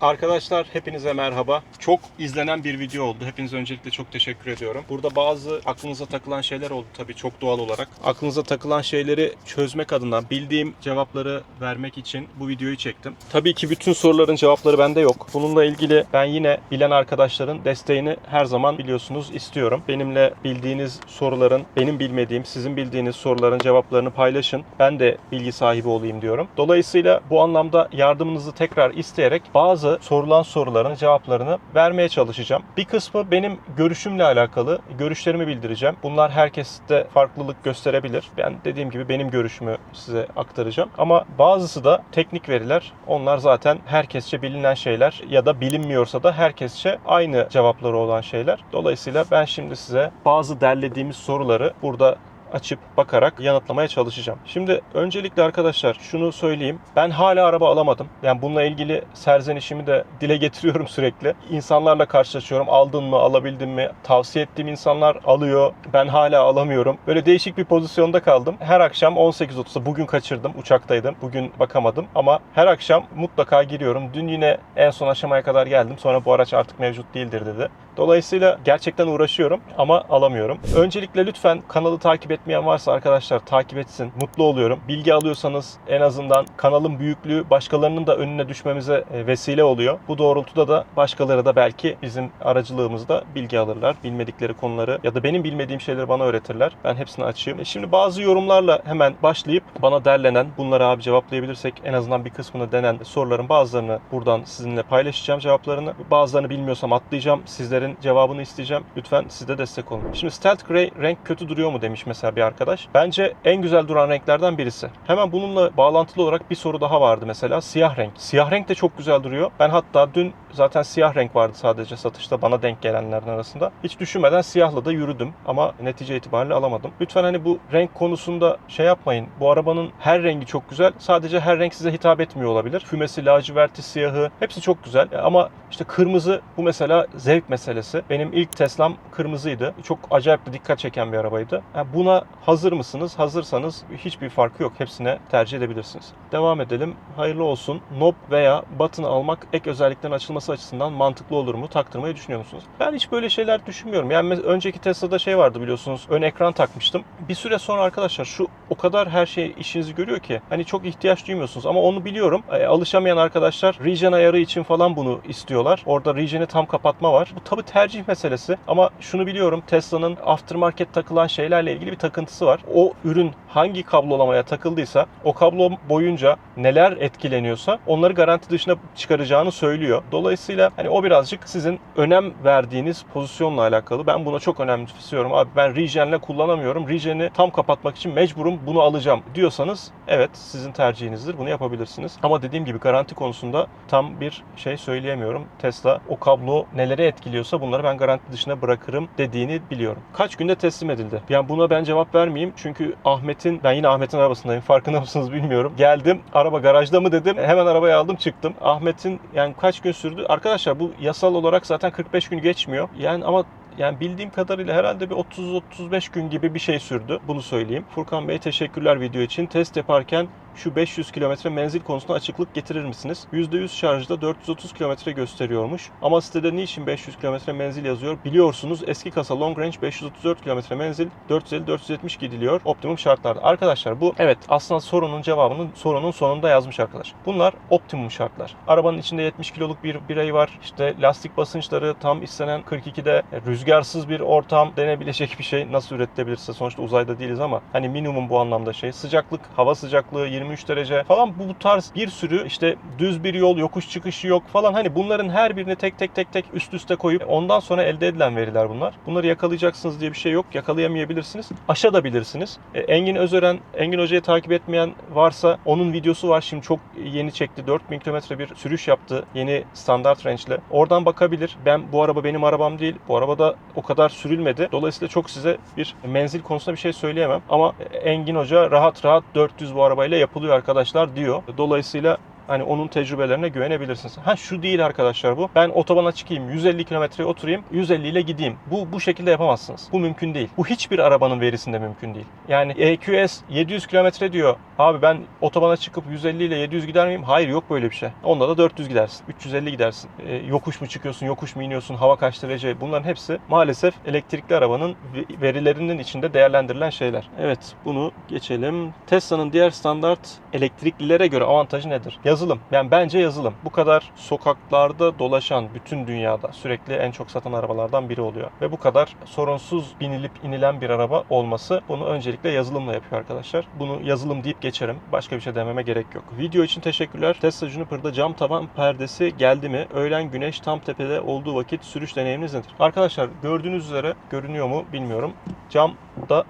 Arkadaşlar hepinize merhaba. Çok izlenen bir video oldu. Hepinize öncelikle çok teşekkür ediyorum. Burada bazı aklınıza takılan şeyler oldu tabii çok doğal olarak. Aklınıza takılan şeyleri çözmek adına bildiğim cevapları vermek için bu videoyu çektim. Tabii ki bütün soruların cevapları bende yok. Bununla ilgili ben yine bilen arkadaşların desteğini her zaman biliyorsunuz istiyorum. Benimle bildiğiniz soruların, benim bilmediğim, sizin bildiğiniz soruların cevaplarını paylaşın. Ben de bilgi sahibi olayım diyorum. Dolayısıyla bu anlamda yardımınızı tekrar isteyerek bazı sorulan soruların cevaplarını vermeye çalışacağım. Bir kısmı benim görüşümle alakalı. Görüşlerimi bildireceğim. Bunlar herkeste farklılık gösterebilir. Ben dediğim gibi benim görüşümü size aktaracağım. Ama bazısı da teknik veriler. Onlar zaten herkesçe bilinen şeyler ya da bilinmiyorsa da herkesçe aynı cevapları olan şeyler. Dolayısıyla ben şimdi size bazı derlediğimiz soruları burada açıp bakarak yanıtlamaya çalışacağım. Şimdi öncelikle arkadaşlar şunu söyleyeyim. Ben hala araba alamadım. Yani bununla ilgili serzenişimi de dile getiriyorum sürekli. İnsanlarla karşılaşıyorum. Aldın mı, alabildin mi? Tavsiye ettiğim insanlar alıyor. Ben hala alamıyorum. Böyle değişik bir pozisyonda kaldım. Her akşam 18.30'da bugün kaçırdım. Uçaktaydım. Bugün bakamadım ama her akşam mutlaka giriyorum. Dün yine en son aşamaya kadar geldim. Sonra bu araç artık mevcut değildir dedi. Dolayısıyla gerçekten uğraşıyorum ama alamıyorum. Öncelikle lütfen kanalı takip etmeyen varsa arkadaşlar takip etsin. Mutlu oluyorum. Bilgi alıyorsanız en azından kanalın büyüklüğü başkalarının da önüne düşmemize e, vesile oluyor. Bu doğrultuda da başkaları da belki bizim aracılığımızda bilgi alırlar. Bilmedikleri konuları ya da benim bilmediğim şeyleri bana öğretirler. Ben hepsini açayım. E Şimdi bazı yorumlarla hemen başlayıp bana derlenen, bunları abi cevaplayabilirsek en azından bir kısmını denen soruların bazılarını buradan sizinle paylaşacağım cevaplarını. Bazılarını bilmiyorsam atlayacağım. Sizlerin cevabını isteyeceğim. Lütfen siz de destek olun. Şimdi Stealth Gray renk kötü duruyor mu demiş mesela bir arkadaş. Bence en güzel duran renklerden birisi. Hemen bununla bağlantılı olarak bir soru daha vardı mesela. Siyah renk. Siyah renk de çok güzel duruyor. Ben hatta dün zaten siyah renk vardı sadece satışta bana denk gelenlerin arasında. Hiç düşünmeden siyahla da yürüdüm ama netice itibariyle alamadım. Lütfen hani bu renk konusunda şey yapmayın. Bu arabanın her rengi çok güzel. Sadece her renk size hitap etmiyor olabilir. Fümesi, laciverti, siyahı hepsi çok güzel. Ama işte kırmızı bu mesela zevk meselesi. Benim ilk Tesla'm kırmızıydı. Çok acayip de dikkat çeken bir arabaydı. Yani buna hazır mısınız? Hazırsanız hiçbir farkı yok. Hepsine tercih edebilirsiniz. Devam edelim. Hayırlı olsun. Knob veya button almak ek özelliklerin açılması açısından mantıklı olur mu? Taktırmayı düşünüyor musunuz? Ben hiç böyle şeyler düşünmüyorum. Yani önceki Tesla'da şey vardı biliyorsunuz. Ön ekran takmıştım. Bir süre sonra arkadaşlar şu o kadar her şey işinizi görüyor ki hani çok ihtiyaç duymuyorsunuz ama onu biliyorum. E, alışamayan arkadaşlar regen ayarı için falan bunu istiyorlar. Orada regen'i tam kapatma var. Bu tabi tercih meselesi ama şunu biliyorum Tesla'nın aftermarket takılan şeylerle ilgili bir takıntısı var. O ürün hangi kablolamaya takıldıysa o kablo boyunca neler etkileniyorsa onları garanti dışına çıkaracağını söylüyor. Dolayısıyla hani o birazcık sizin önem verdiğiniz pozisyonla alakalı. Ben buna çok önemsiyorum. Abi ben regen'le kullanamıyorum. Regen'i tam kapatmak için mecburum bunu alacağım diyorsanız evet sizin tercihinizdir. Bunu yapabilirsiniz. Ama dediğim gibi garanti konusunda tam bir şey söyleyemiyorum. Tesla o kablo neleri etkiliyorsa bunları ben garanti dışına bırakırım dediğini biliyorum. Kaç günde teslim edildi? Yani buna ben cevap vermeyeyim. Çünkü Ahmet'in ben yine Ahmet'in arabasındayım. Farkında mısınız bilmiyorum. Geldim. Araba garajda mı dedim. Hemen arabayı aldım çıktım. Ahmet'in yani kaç gün sürdü? Arkadaşlar bu yasal olarak zaten 45 gün geçmiyor. Yani ama yani bildiğim kadarıyla herhalde bir 30-35 gün gibi bir şey sürdü. Bunu söyleyeyim. Furkan Bey teşekkürler video için. Test yaparken şu 500 kilometre menzil konusunda açıklık getirir misiniz? %100 şarjda 430 kilometre gösteriyormuş. Ama sitede niçin 500 kilometre menzil yazıyor? Biliyorsunuz eski kasa long range 534 kilometre menzil 450-470 gidiliyor optimum şartlarda. Arkadaşlar bu evet aslında sorunun cevabını sorunun sonunda yazmış arkadaş. Bunlar optimum şartlar. Arabanın içinde 70 kiloluk bir birey var. İşte lastik basınçları tam istenen 42'de e, rüzgarsız bir ortam denebilecek bir şey nasıl üretilebilirse sonuçta uzayda değiliz ama hani minimum bu anlamda şey. Sıcaklık, hava sıcaklığı 23 derece falan bu, bu tarz bir sürü işte düz bir yol, yokuş çıkışı yok falan hani bunların her birini tek tek tek tek üst üste koyup ondan sonra elde edilen veriler bunlar. Bunları yakalayacaksınız diye bir şey yok. Yakalayamayabilirsiniz. Aşabilirsiniz. E, Engin Özören, Engin Hoca'yı takip etmeyen varsa onun videosu var. Şimdi çok yeni çekti. 4000 kilometre bir sürüş yaptı. Yeni standart range'le. Oradan bakabilir. Ben bu araba benim arabam değil. Bu arabada o kadar sürülmedi. Dolayısıyla çok size bir menzil konusunda bir şey söyleyemem. Ama Engin Hoca rahat rahat 400 bu arabayla yapılıyor arkadaşlar diyor. Dolayısıyla Hani onun tecrübelerine güvenebilirsiniz. Ha şu değil arkadaşlar bu. Ben otobana çıkayım 150 kilometreye oturayım 150 ile gideyim. Bu bu şekilde yapamazsınız. Bu mümkün değil. Bu hiçbir arabanın verisinde mümkün değil. Yani EQS 700 kilometre diyor. Abi ben otobana çıkıp 150 ile 700 gider miyim? Hayır yok böyle bir şey. Onda da 400 gidersin. 350 gidersin. E, yokuş mu çıkıyorsun, yokuş mu iniyorsun, hava kaç derece? Bunların hepsi maalesef elektrikli arabanın ve- verilerinin içinde değerlendirilen şeyler. Evet bunu geçelim. Tesla'nın diğer standart elektriklilere göre avantajı nedir? Yazılım. Yani bence yazılım. Bu kadar sokaklarda dolaşan bütün dünyada sürekli en çok satan arabalardan biri oluyor. Ve bu kadar sorunsuz binilip inilen bir araba olması bunu öncelikle yazılımla yapıyor arkadaşlar. Bunu yazılım deyip geçerim. Başka bir şey dememe gerek yok. Video için teşekkürler. Tesla Juniper'da cam tavan perdesi geldi mi? Öğlen güneş tam tepede olduğu vakit sürüş deneyiminiz nedir? Arkadaşlar gördüğünüz üzere görünüyor mu bilmiyorum. Camda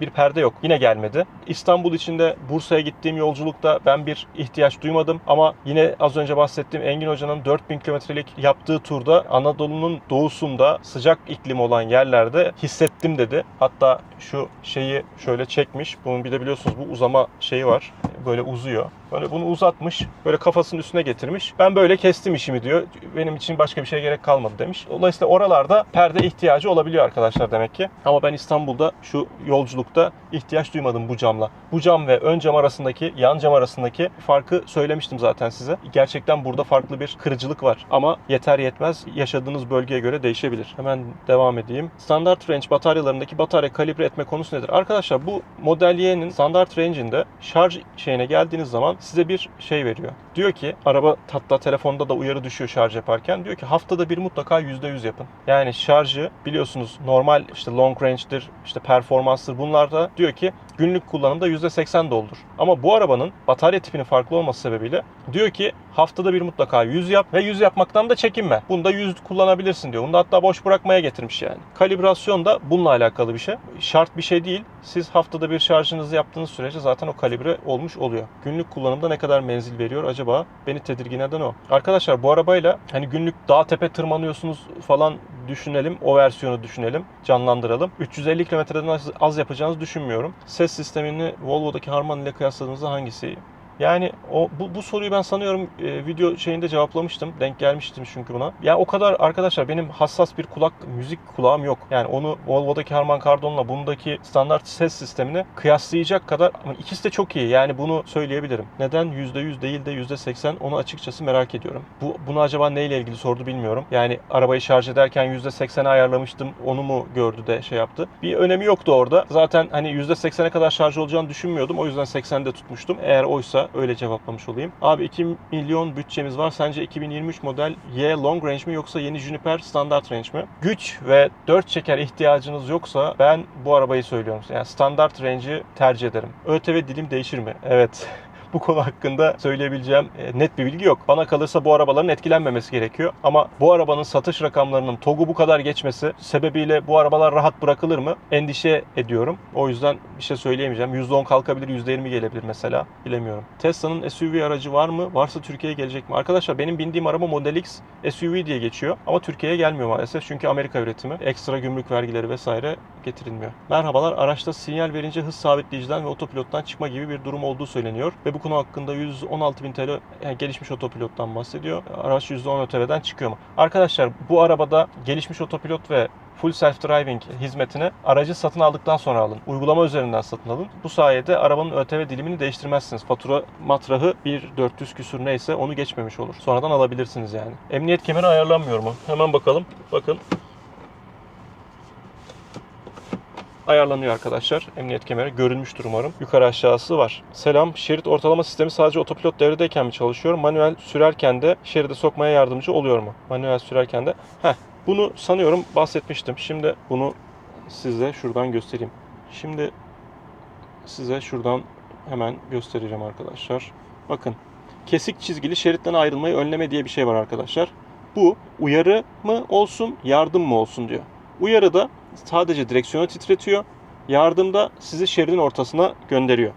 bir perde yok. Yine gelmedi. İstanbul içinde Bursa'ya gittiğim yolculukta ben bir ihtiyaç duymadım ama yine az önce bahsettiğim Engin Hoca'nın 4000 kilometrelik yaptığı turda Anadolu'nun doğusunda sıcak iklim olan yerlerde hissettim dedi. Hatta şu şeyi şöyle çekmiş. Bunun bir de biliyorsunuz bu uzama şeyi var. Böyle uzuyor. Böyle bunu uzatmış. Böyle kafasının üstüne getirmiş. Ben böyle kestim işimi diyor. Benim için başka bir şeye gerek kalmadı demiş. Dolayısıyla oralarda perde ihtiyacı olabiliyor arkadaşlar demek ki. Ama ben İstanbul'da şu yolculukta ihtiyaç duymadım bu camla. Bu cam ve ön cam arasındaki, yan cam arasındaki farkı söylemiştim zaten size. Gerçekten burada farklı bir kırıcılık var. Ama yeter yetmez yaşadığınız bölgeye göre değişebilir. Hemen devam edeyim. Standart range bataryalarındaki batarya kalibre etme konusu nedir? Arkadaşlar bu Model Y'nin standart range'inde şarj şeyine geldiğiniz zaman size bir şey veriyor. Diyor ki araba hatta telefonda da uyarı düşüyor şarj yaparken. Diyor ki haftada bir mutlaka %100 yapın. Yani şarjı biliyorsunuz normal işte long range'dir, işte performanstır bunlarda diyor ki günlük kullanımda %80 doldur. Ama bu arabanın batarya tipinin farklı olması sebebiyle diyor ki haftada bir mutlaka 100 yap ve 100 yapmaktan da çekinme. Bunda 100 kullanabilirsin diyor. Bunu da hatta boş bırakmaya getirmiş yani. Kalibrasyon da bununla alakalı bir şey. Şart bir şey değil. Siz haftada bir şarjınızı yaptığınız sürece zaten o kalibre olmuş oluyor. Günlük kullanımda ne kadar menzil veriyor acaba? Beni tedirgin eden o. Arkadaşlar bu arabayla hani günlük dağ tepe tırmanıyorsunuz falan düşünelim. O versiyonu düşünelim. Canlandıralım. 350 kilometreden az, yapacağınızı düşünmüyorum. Ses sistemini Volvo'daki Harman ile kıyasladığınızda hangisi? Yani o bu, bu soruyu ben sanıyorum e, video şeyinde cevaplamıştım. Denk gelmiştim çünkü buna. Ya o kadar arkadaşlar benim hassas bir kulak müzik kulağım yok. Yani onu Volvo'daki Harman Kardon'la bundaki standart ses sistemini kıyaslayacak kadar ama ikisi de çok iyi. Yani bunu söyleyebilirim. Neden %100 değil de %80 onu açıkçası merak ediyorum. Bu bunu acaba neyle ilgili sordu bilmiyorum. Yani arabayı şarj ederken %80'e ayarlamıştım. Onu mu gördü de şey yaptı. Bir önemi yoktu orada. Zaten hani %80'e kadar şarj olacağını düşünmüyordum. O yüzden 80'de tutmuştum. Eğer oysa öyle cevaplamış olayım. Abi 2 milyon bütçemiz var. Sence 2023 model Y long range mi yoksa yeni Juniper standart range mi? Güç ve 4 çeker ihtiyacınız yoksa ben bu arabayı söylüyorum. Yani standart range'i tercih ederim. ÖTV dilim değişir mi? Evet. bu konu hakkında söyleyebileceğim e, net bir bilgi yok. Bana kalırsa bu arabaların etkilenmemesi gerekiyor. Ama bu arabanın satış rakamlarının TOG'u bu kadar geçmesi sebebiyle bu arabalar rahat bırakılır mı? Endişe ediyorum. O yüzden bir şey söyleyemeyeceğim. %10 kalkabilir, %20 gelebilir mesela. Bilemiyorum. Tesla'nın SUV aracı var mı? Varsa Türkiye'ye gelecek mi? Arkadaşlar benim bindiğim araba Model X SUV diye geçiyor. Ama Türkiye'ye gelmiyor maalesef. Çünkü Amerika üretimi. Ekstra gümrük vergileri vesaire getirilmiyor. Merhabalar. Araçta sinyal verince hız sabitleyiciden ve otopilottan çıkma gibi bir durum olduğu söyleniyor. Ve bu konu hakkında 116.000 TL yani gelişmiş otopilottan bahsediyor. Araç %10 ÖTV'den çıkıyor mu? Arkadaşlar bu arabada gelişmiş otopilot ve full self driving hizmetini aracı satın aldıktan sonra alın. Uygulama üzerinden satın alın. Bu sayede arabanın ÖTV dilimini değiştirmezsiniz. Fatura matrahı 1.400 küsür neyse onu geçmemiş olur. Sonradan alabilirsiniz yani. Emniyet kemeri ayarlanmıyor mu? Hemen bakalım. Bakın. Ayarlanıyor arkadaşlar. Emniyet kemeri görünmüştür umarım. Yukarı aşağısı var. Selam. Şerit ortalama sistemi sadece otopilot devredeyken mi çalışıyor? Manuel sürerken de şeride sokmaya yardımcı oluyor mu? Manuel sürerken de. Heh. Bunu sanıyorum bahsetmiştim. Şimdi bunu size şuradan göstereyim. Şimdi size şuradan hemen göstereceğim arkadaşlar. Bakın. Kesik çizgili şeritten ayrılmayı önleme diye bir şey var arkadaşlar. Bu uyarı mı olsun, yardım mı olsun diyor. Uyarıda sadece direksiyonu titretiyor. Yardımda sizi şeridin ortasına gönderiyor.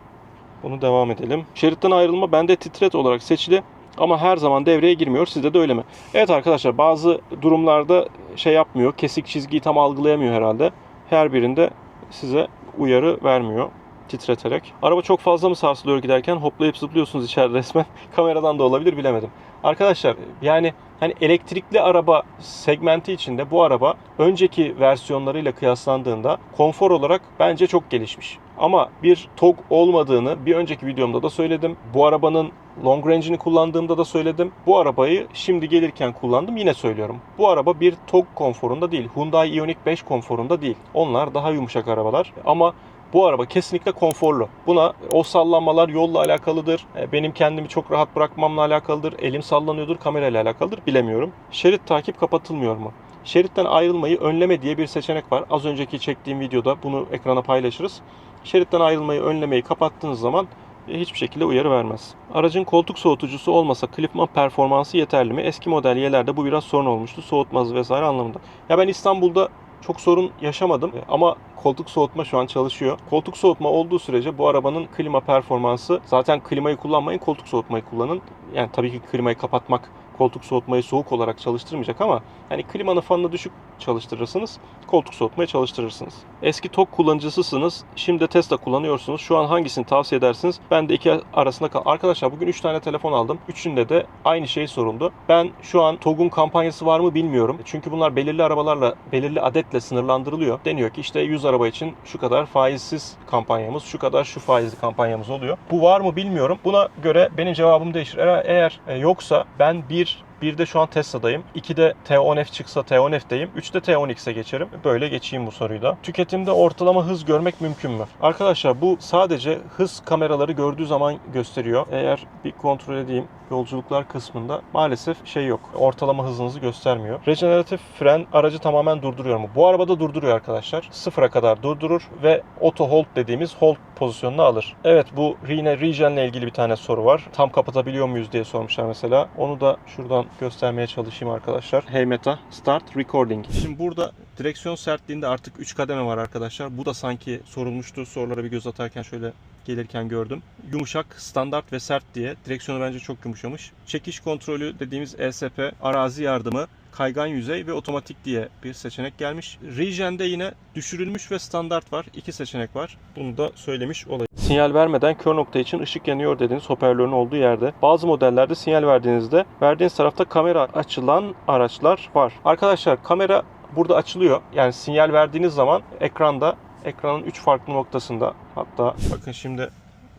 Bunu devam edelim. Şeritten ayrılma bende titret olarak seçili ama her zaman devreye girmiyor. Sizde de öyle mi? Evet arkadaşlar bazı durumlarda şey yapmıyor. Kesik çizgiyi tam algılayamıyor herhalde. Her birinde size uyarı vermiyor. Titreterek. Araba çok fazla mı sarsılıyor giderken hoplayıp zıplıyorsunuz içeride resmen. Kameradan da olabilir bilemedim. Arkadaşlar yani hani elektrikli araba segmenti içinde bu araba önceki versiyonlarıyla kıyaslandığında konfor olarak bence çok gelişmiş. Ama bir TOG olmadığını bir önceki videomda da söyledim. Bu arabanın long range'ini kullandığımda da söyledim. Bu arabayı şimdi gelirken kullandım yine söylüyorum. Bu araba bir TOG konforunda değil. Hyundai Ioniq 5 konforunda değil. Onlar daha yumuşak arabalar ama bu araba kesinlikle konforlu. Buna o sallanmalar yolla alakalıdır. E, Benim kendimi çok rahat bırakmamla alakalıdır. Elim sallanıyordur, kamerayla alakalıdır bilemiyorum. Şerit takip kapatılmıyor mu? Şeritten ayrılmayı önleme diye bir seçenek var. Az önceki çektiğim videoda bunu ekrana paylaşırız. Şeritten ayrılmayı önlemeyi kapattığınız zaman e, hiçbir şekilde uyarı vermez. Aracın koltuk soğutucusu olmasa klipman performansı yeterli mi? Eski model Y'lerde bu biraz sorun olmuştu. Soğutmaz vesaire anlamında. Ya ben İstanbul'da çok sorun yaşamadım E, ama koltuk soğutma şu an çalışıyor. Koltuk soğutma olduğu sürece bu arabanın klima performansı zaten klimayı kullanmayın koltuk soğutmayı kullanın. Yani tabii ki klimayı kapatmak koltuk soğutmayı soğuk olarak çalıştırmayacak ama hani klimanın fanını düşük çalıştırırsınız, koltuk soğutmayı çalıştırırsınız. Eski TOG kullanıcısısınız, şimdi Tesla kullanıyorsunuz. Şu an hangisini tavsiye edersiniz? Ben de iki arasında kal. Arkadaşlar bugün 3 tane telefon aldım. Üçünde de aynı şey soruldu. Ben şu an TOG'un kampanyası var mı bilmiyorum. Çünkü bunlar belirli arabalarla, belirli adetle sınırlandırılıyor. Deniyor ki işte 100 araba için şu kadar faizsiz kampanyamız, şu kadar şu faizli kampanyamız oluyor. Bu var mı bilmiyorum. Buna göre benim cevabım değişir. Eğer, eğer e, yoksa ben bir bir de şu an Tesla'dayım. 2'de T10F çıksa T10F'deyim. 3'te T10X'e geçerim. Böyle geçeyim bu soruyu da. Tüketimde ortalama hız görmek mümkün mü? Arkadaşlar bu sadece hız kameraları gördüğü zaman gösteriyor. Eğer bir kontrol edeyim yolculuklar kısmında maalesef şey yok. Ortalama hızınızı göstermiyor. Rejeneratif fren aracı tamamen durduruyor mu? Bu arabada durduruyor arkadaşlar. Sıfıra kadar durdurur ve auto hold dediğimiz hold pozisyonunu alır. Evet bu yine regen ile ilgili bir tane soru var. Tam kapatabiliyor muyuz diye sormuşlar mesela. Onu da şuradan göstermeye çalışayım arkadaşlar. Hey Meta start recording. Şimdi burada direksiyon sertliğinde artık 3 kademe var arkadaşlar. Bu da sanki sorulmuştu. Sorulara bir göz atarken şöyle gelirken gördüm. Yumuşak, standart ve sert diye. Direksiyonu bence çok yumuşamış. Çekiş kontrolü dediğimiz ESP, arazi yardımı, kaygan yüzey ve otomatik diye bir seçenek gelmiş. Regen'de yine düşürülmüş ve standart var. İki seçenek var. Bunu da söylemiş olayım. Sinyal vermeden kör nokta için ışık yanıyor dediğiniz hoparlörün olduğu yerde. Bazı modellerde sinyal verdiğinizde verdiğiniz tarafta kamera açılan araçlar var. Arkadaşlar kamera burada açılıyor. Yani sinyal verdiğiniz zaman ekranda ekranın 3 farklı noktasında hatta bakın şimdi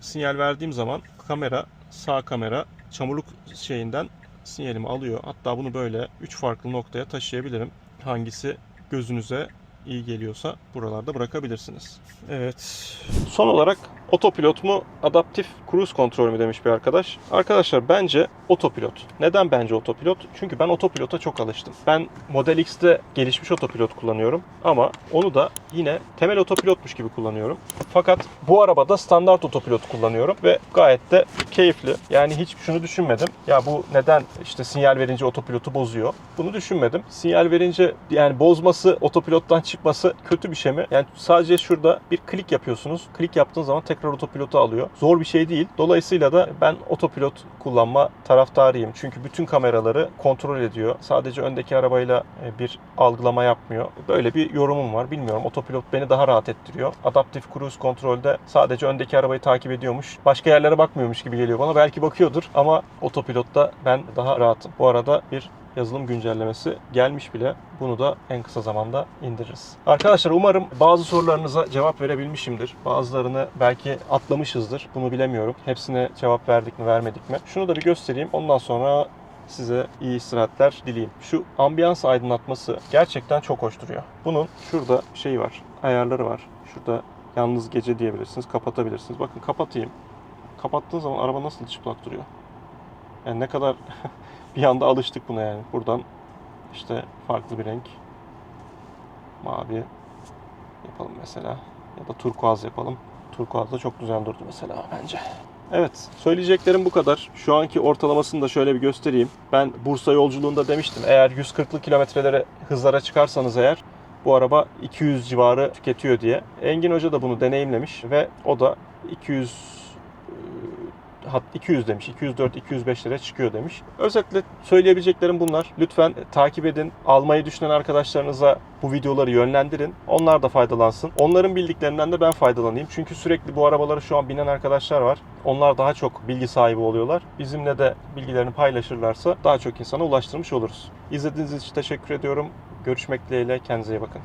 sinyal verdiğim zaman kamera sağ kamera çamurluk şeyinden sinyalimi alıyor. Hatta bunu böyle 3 farklı noktaya taşıyabilirim. Hangisi gözünüze iyi geliyorsa buralarda bırakabilirsiniz. Evet. Son olarak otopilot mu, adaptif cruise kontrol mü demiş bir arkadaş. Arkadaşlar bence otopilot. Neden bence otopilot? Çünkü ben otopilota çok alıştım. Ben Model X'te gelişmiş otopilot kullanıyorum ama onu da yine temel otopilotmuş gibi kullanıyorum. Fakat bu arabada standart otopilot kullanıyorum ve gayet de keyifli. Yani hiç şunu düşünmedim. Ya bu neden işte sinyal verince otopilotu bozuyor? Bunu düşünmedim. Sinyal verince yani bozması, otopilottan çıkması kötü bir şey mi? Yani sadece şurada bir klik yapıyorsunuz. Klik yaptığınız zaman tekrar otopilotu alıyor. Zor bir şey değil. Dolayısıyla da ben otopilot kullanma taraftarıyım. Çünkü bütün kameraları kontrol ediyor. Sadece öndeki arabayla e, bir algılama yapmıyor. Böyle bir yorumum var. Bilmiyorum. Otopilot beni daha rahat ettiriyor. Adaptif cruise kontrolde sadece öndeki arabayı takip ediyormuş. Başka yerlere bakmıyormuş gibi geliyor bana. Belki bakıyordur ama otopilotta ben daha rahatım. Bu arada bir yazılım güncellemesi gelmiş bile. Bunu da en kısa zamanda indiririz. Arkadaşlar umarım bazı sorularınıza cevap verebilmişimdir. Bazılarını belki atlamışızdır. Bunu bilemiyorum. Hepsine cevap verdik mi vermedik mi? Şunu da bir göstereyim. Ondan sonra size iyi istirahatler dileyim. Şu ambiyans aydınlatması gerçekten çok hoş duruyor. Bunun şurada şey var. Ayarları var. Şurada yalnız gece diyebilirsiniz. Kapatabilirsiniz. Bakın kapatayım. Kapattığın zaman araba nasıl çıplak duruyor. Yani ne kadar bir anda alıştık buna yani. Buradan işte farklı bir renk. Mavi yapalım mesela. Ya da turkuaz yapalım. Turkuaz da çok güzel durdu mesela bence. Evet, söyleyeceklerim bu kadar. Şu anki ortalamasını da şöyle bir göstereyim. Ben Bursa yolculuğunda demiştim. Eğer 140'lı kilometrelere hızlara çıkarsanız eğer bu araba 200 civarı tüketiyor diye. Engin Hoca da bunu deneyimlemiş ve o da 200 e, hat 200 demiş. 204 205 lira çıkıyor demiş. Özetle söyleyebileceklerim bunlar. Lütfen takip edin. Almayı düşünen arkadaşlarınıza bu videoları yönlendirin. Onlar da faydalansın. Onların bildiklerinden de ben faydalanayım. Çünkü sürekli bu arabaları şu an binen arkadaşlar var. Onlar daha çok bilgi sahibi oluyorlar. Bizimle de bilgilerini paylaşırlarsa daha çok insana ulaştırmış oluruz. İzlediğiniz için teşekkür ediyorum. Görüşmek dileğiyle. Kendinize iyi bakın.